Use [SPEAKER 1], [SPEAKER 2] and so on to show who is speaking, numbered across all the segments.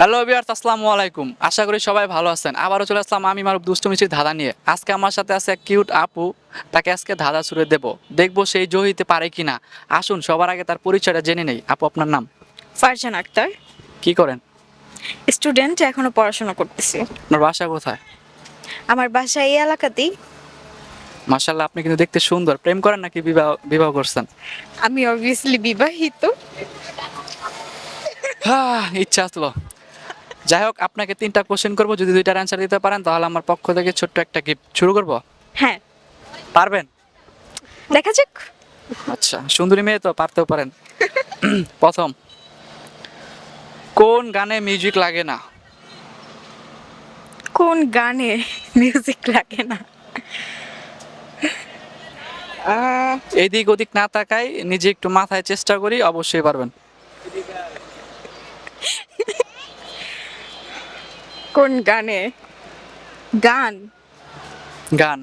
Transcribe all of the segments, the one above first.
[SPEAKER 1] Hello বিয়ার্স আসসালামু আলাইকুম। আশা করি সবাই ভালো আছেন। আবারও চলে আসলাম আমি মারুফ দুষ্টমিচির ধাঁধা নিয়ে। আজকে আমার সাথে আছে এক কিউট আপু তাকে আজকে ধাঁধা ছুড়ে দেব। দেখব সেই জহিতে পারে কিনা। আসুন সবার আগে তার পরিচয়টা জেনে নেই। আপু আপনার নাম?
[SPEAKER 2] ফারজান আক্তার।
[SPEAKER 1] কি করেন?
[SPEAKER 2] স্টুডেন্ট এখনও পড়াশোনা করতেছি।
[SPEAKER 1] আপনার বাসা কোথায়?
[SPEAKER 2] আমার বাসা এই এলাকাতেই।
[SPEAKER 1] মার্শাল্লাহ আপনি কিন্তু দেখতে সুন্দর। প্রেম করেন নাকি বিবাহ বিবাহ করছেন?
[SPEAKER 2] আমি অবভিয়াসলি বিবাহিত।
[SPEAKER 1] হ্যাঁ, ইচ্ছা আসলো। যাই হোক আপনাকে তিনটা কোশ্চেন করব। যদি দুইটার অ্যান্সার দিতে পারেন তাহলে আমার পক্ষ থেকে ছোট্ট একটা গিফট শুরু করব।
[SPEAKER 2] হ্যাঁ।
[SPEAKER 1] পারবেন?
[SPEAKER 2] দেখা যাক।
[SPEAKER 1] আচ্ছা সুন্দরী মেয়ে তো পারতেও পারেন। প্রথম কোন গানে মিউজিক লাগে না?
[SPEAKER 2] কোন গানে মিউজিক লাগে না?
[SPEAKER 1] এদিক ওদিক না তাকাই নিজে একটু মাথায় চেষ্টা করি অবশ্যই পারবেন।
[SPEAKER 2] কোন গানে? গান।
[SPEAKER 1] গান।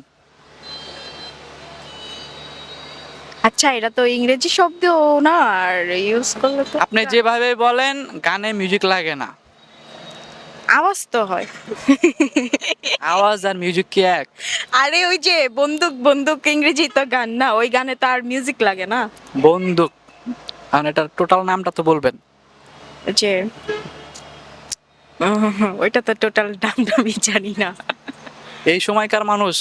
[SPEAKER 2] আচ্ছা এটা তো ইংরেজি শব্দ না আর ইউজ করলে তো
[SPEAKER 1] আপনি যেভাবে বলেন গানে মিউজিক লাগে না।
[SPEAKER 2] আওয়াজ তো হয়।
[SPEAKER 1] আওয়াজ আর মিউজিক কি এক?
[SPEAKER 2] আরে ওই যে বন্দুক বন্দুক ইংরেজি তো গান না ওই গানে তো আর মিউজিক লাগে না।
[SPEAKER 1] বন্দুক। আর এটার টোটাল নামটা তো বলবেন।
[SPEAKER 2] যে ওইটা তো টোটাল নাম আমি জানি না।
[SPEAKER 1] এই সময়কার মানুষ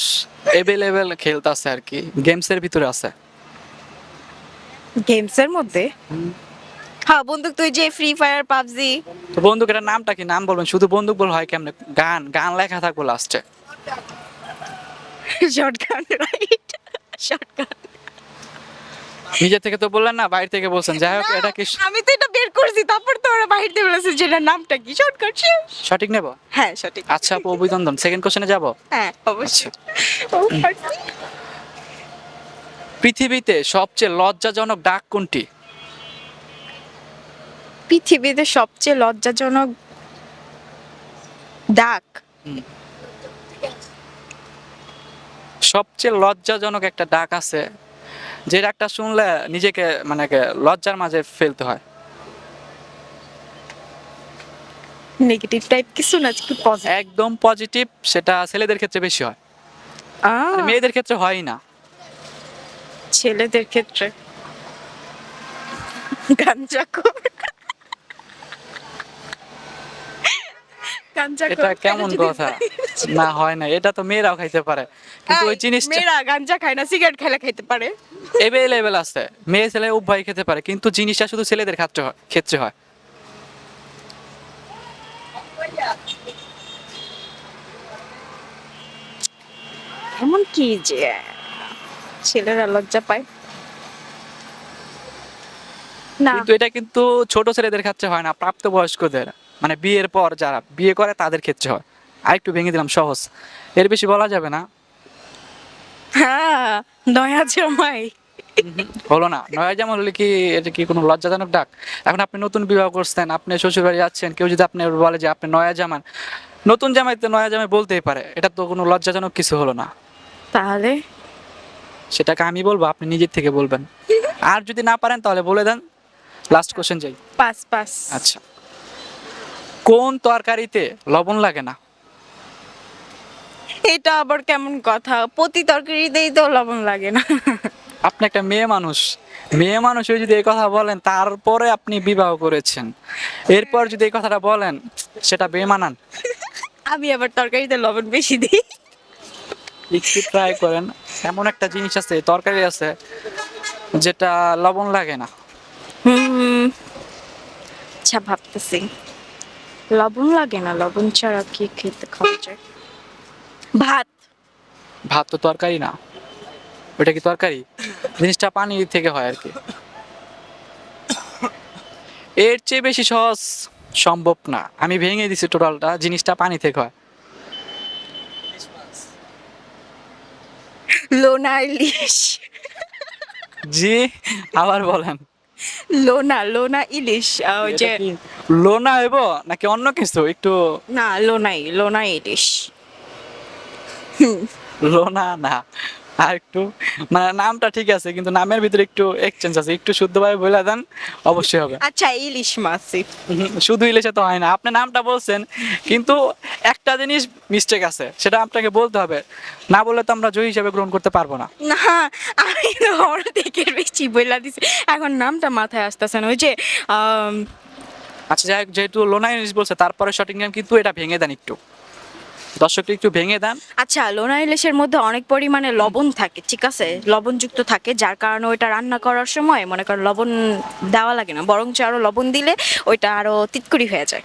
[SPEAKER 1] এভেলেবেল খেলতেছে আর কি গেমসের ভিতরে আছে।
[SPEAKER 2] গেমসের মধ্যে? হ্যাঁ বন্দুক তুই যে ফ্রি ফায়ার পাবজি।
[SPEAKER 1] তো বন্দুক এটার নামটা কি? নাম বলবেন শুধু বন্দুক বল হয় কেমনে? গান গান লেখা থাকব লাস্টে
[SPEAKER 2] শর্টগান রাইট শর্টগান
[SPEAKER 1] নিজে থেকে তো বললেন না বাইরে থেকে বলছেন। যাই হোক এটা কি
[SPEAKER 2] আমি তো করছি তারপর তো ওরা বাইরে দিয়ে বলেছে যে এটার নামটা কি? শর্টকাট
[SPEAKER 1] সঠিক নেব?
[SPEAKER 2] হ্যাঁ সঠিক।
[SPEAKER 1] আচ্ছা আপু অভিনন্দন। সেকেন্ড কোশ্চেনে যাব?
[SPEAKER 2] হ্যাঁ অবশ্যই।
[SPEAKER 1] পৃথিবীতে সবচেয়ে লজ্জাজনক ডাক কোনটি?
[SPEAKER 2] পৃথিবীতে সবচেয়ে লজ্জাজনক ডাক?
[SPEAKER 1] সবচেয়ে লজ্জাজনক একটা ডাক আছে যে ডাকটা শুনলে নিজেকে মানে লজ্জার মাঝে ফেলতে হয়।
[SPEAKER 2] নেগেটিভ টাইপ কিছু না পজিটিভ
[SPEAKER 1] একদম পজিটিভ সেটা ছেলেদের ক্ষেত্রে বেশি হয়। আর মেয়েদের ক্ষেত্রে হয় না।
[SPEAKER 2] ছেলেদের ক্ষেত্রে। গাঞ্জাখোর
[SPEAKER 1] এটা কেমন কথা? না হয় না এটা তো মেয়েরাও খাইতে পারে। কিন্তু ওই জিনিসটা
[SPEAKER 2] মেয়েরা গাঞ্জা খায় না সিগারেট খেলে খাইতে পারে।
[SPEAKER 1] এভেলেবেল আছে। মেয়ে ছেলে উভয় খেতে পারে কিন্তু জিনিসটা শুধু ছেলেদের ক্ষেত্রে হয় ক্ষেত্রে হয়।
[SPEAKER 2] এমন কি যে ছেলেরা লজ্জা পায়? না।
[SPEAKER 1] কিন্তু এটা কিন্তু ছোট ছেলেদের ক্ষেত্রে হয় না প্রাপ্তবয়স্কদের। মানে বিয়ের পর যারা বিয়ে করে তাদের ক্ষেত্রে হয়। আর একটু ভেঙে দিলাম সহজ। এর বেশি বলা যাবে না।
[SPEAKER 2] হ্যাঁ দয়া জমাই।
[SPEAKER 1] হলো না। নয়া যেমন হলে কি এটা কি কোনো লজ্জাজনক ডাক? এখন আপনি নতুন বিবাহ করছেন আপনি শ্বশুর বাড়ি যাচ্ছেন কেউ যদি আপনি বলে যে আপনি নয়া জামান নতুন জামাইতে নয়া জামাই বলতেই পারে। এটা তো কোনো লজ্জাজনক কিছু হলো না।
[SPEAKER 2] তাহলে?
[SPEAKER 1] সেটাকে আমি বলব আপনি নিজের থেকে বলবেন। আর যদি না পারেন তাহলে বলে দেন। লাস্ট কোশ্চেন যাই।
[SPEAKER 2] Pass pass.
[SPEAKER 1] আচ্ছা। কোন তরকারিতে লবণ লাগে না?
[SPEAKER 2] এটা আবার কেমন কথা? প্রতি তরকারিতেই তো লবণ লাগে না।
[SPEAKER 1] আপনি একটা মেয়ে মানুষ। মেয়ে মানুষ যদি এই কথা বলেন তারপরে আপনি বিবাহ করেছেন। এরপর যদি এই কথাটা বলেন সেটা বেমানান
[SPEAKER 2] আমি আবার তরকারিতে লবণ বেশি দিই।
[SPEAKER 1] একটু ট্রাই করেন। এমন একটা জিনিস আছে তরকারি আছে যেটা লবণ লাগে না।
[SPEAKER 2] হুম। আচ্ছা ভাবতেছি। লবণ লাগে না লবণ ছাড়া কি খেতে খাওয়া যায়? ভাত।
[SPEAKER 1] ভাত তো তরকারি না। ওটা কি তরকারি? জিনিসটা পানি থেকে হয় আর কি। এর চেয়ে বেশি সহজ সম্ভব না। আমি ভেঙে দিছি টোটালটা জিনিসটা পানি থেকে হয়।
[SPEAKER 2] লোনা ইলিশ।
[SPEAKER 1] জি আবার বলেন।
[SPEAKER 2] লোনা লোনা ইলিশ ওই যে
[SPEAKER 1] লোনা হইব নাকি অন্য কিছু? একটু
[SPEAKER 2] না লোনাই লোনা ইলিশ।
[SPEAKER 1] লোনা না। আর একটু মানে নামটা ঠিক আছে কিন্তু নামের ভিতরে একটু এক্সচেঞ্জ আছে। একটু শুদ্ধভাবে বলে দেন অবশ্যই হবে।
[SPEAKER 2] আচ্ছা ইলিশ মাছ।
[SPEAKER 1] শুধু ইলিশে তো হয় না। আপনি নামটা বলছেন কিন্তু একটা জিনিস মিস্টেক আছে সেটা আপনাকে বলতে হবে। না বললে তো আমরা জয়ী হিসেবে গ্রহণ করতে পারব না।
[SPEAKER 2] না আমি তো থেকে বেশি বইলা দিছি। এখন নামটা মাথায় আসতেছে না। ওই যে
[SPEAKER 1] আচ্ছা যাই হোক, যেহেতু লোনা ইলিশ বলছে তারপরে সঠিক নাম কিন্তু এটা ভেঙে দেন একটু। দর্শককে একটু ভেঙে দেন।
[SPEAKER 2] আচ্ছা লোনা ইলিশের মধ্যে অনেক পরিমাণে লবণ থাকে ঠিক আছে? লবণযুক্ত থাকে যার কারণে ওইটা রান্না করার সময় মনে করেন লবণ দেওয়া লাগে না বরঞ্চ আরও লবণ দিলে ওইটা আরও তিতকুড়ি হয়ে যায়।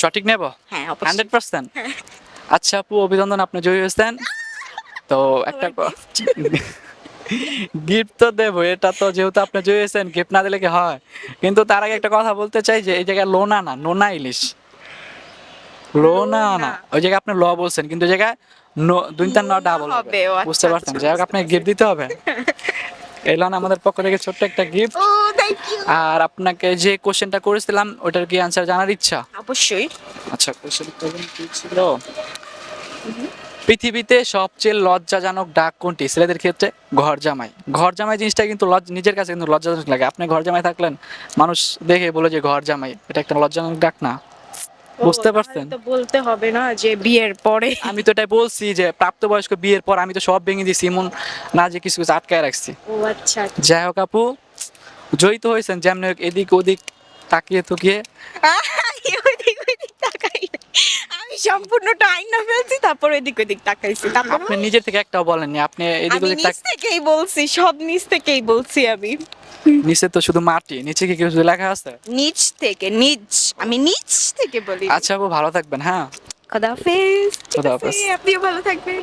[SPEAKER 1] সঠিক নেব?
[SPEAKER 2] হ্যাঁ
[SPEAKER 1] হান্ড্রেড পার্সেন্ট? আচ্ছা আপু অভিনন্দন আপনি জয়ী হয়েছেন। তো একটা গিফট তো দেবো এটা তো যেহেতু আপনি জয়ী হয়েছেন গিফট না দিলে কি হয়? কিন্তু তার আগে একটা কথা বলতে চাই যে এই জায়গায় লোনা না নোনা ইলিশ। লোনা না
[SPEAKER 2] লোনা।
[SPEAKER 1] ওই জায়গায় আপনি ল বলছেন কিন্তু ওই জায়গায় নো- ন ডাবল হবে
[SPEAKER 2] আচ্ছা,
[SPEAKER 1] বুঝতে পারছেন?
[SPEAKER 2] আচ্ছা,
[SPEAKER 1] যাই হোক আপনাকে গিফট দিতে হবে। এই লন আমাদের পক্ষ থেকে ছোট্ট একটা গিফট আর আপনাকে যে কোশ্চেনটা করেছিলাম ওটার কি আনসার জানার ইচ্ছা?
[SPEAKER 2] অবশ্যই।
[SPEAKER 1] আচ্ছা কোশ্চেনটা কি ছিল? পৃথিবীতে সবচেয়ে লজ্জাজনক ডাক কোনটি? ছেলেদের ক্ষেত্রে ঘর জামাই। ঘর জামাই জিনিসটা কিন্তু নিজের কাছে কিন্তু লজ্জাজনক লাগে। আপনি ঘর জামাই থাকলেন মানুষ দেখে বলে যে ঘর জামাই এটা একটা লজ্জাজনক ডাক না। বুঝতে পারছেন?
[SPEAKER 2] তো বলতে হবে না যে বিয়ের পরে।
[SPEAKER 1] আমি তো এটাই বলছি যে প্রাপ্তবয়স্ক বিয়ের পর আমি তো সব ভেঙে এমন না যে কিছু কিছু আটকায় রাখছি।
[SPEAKER 2] ও আচ্ছা
[SPEAKER 1] যাই হোক আপু জয়িত হয়েছেন যেমন এদিক ওদিক তাকিয়ে
[SPEAKER 2] ওইদিক তাকাই আমি সম্পূর্ণটা আইনা ফেলছি তারপর ওইদিক ওইদিক তাকাইছি। তারপর
[SPEAKER 1] আপনি নিজের থেকে একটাও বলেননি আপনি এদিক ওদিক
[SPEAKER 2] থেকেই বলছি সব নিচ থেকেই বলছি আমি।
[SPEAKER 1] নিচে তো শুধু মাটি নিচে কি কিছু লেখা আছে?
[SPEAKER 2] নিচ থেকে নিচ আমি নিচ থেকে বলি।
[SPEAKER 1] আচ্ছা আপু ভালো থাকবেন হ্যাঁ।
[SPEAKER 2] খোদাহাফেজ
[SPEAKER 1] খোদাহাফেজ।
[SPEAKER 2] আপনিও ভালো থাকবেন।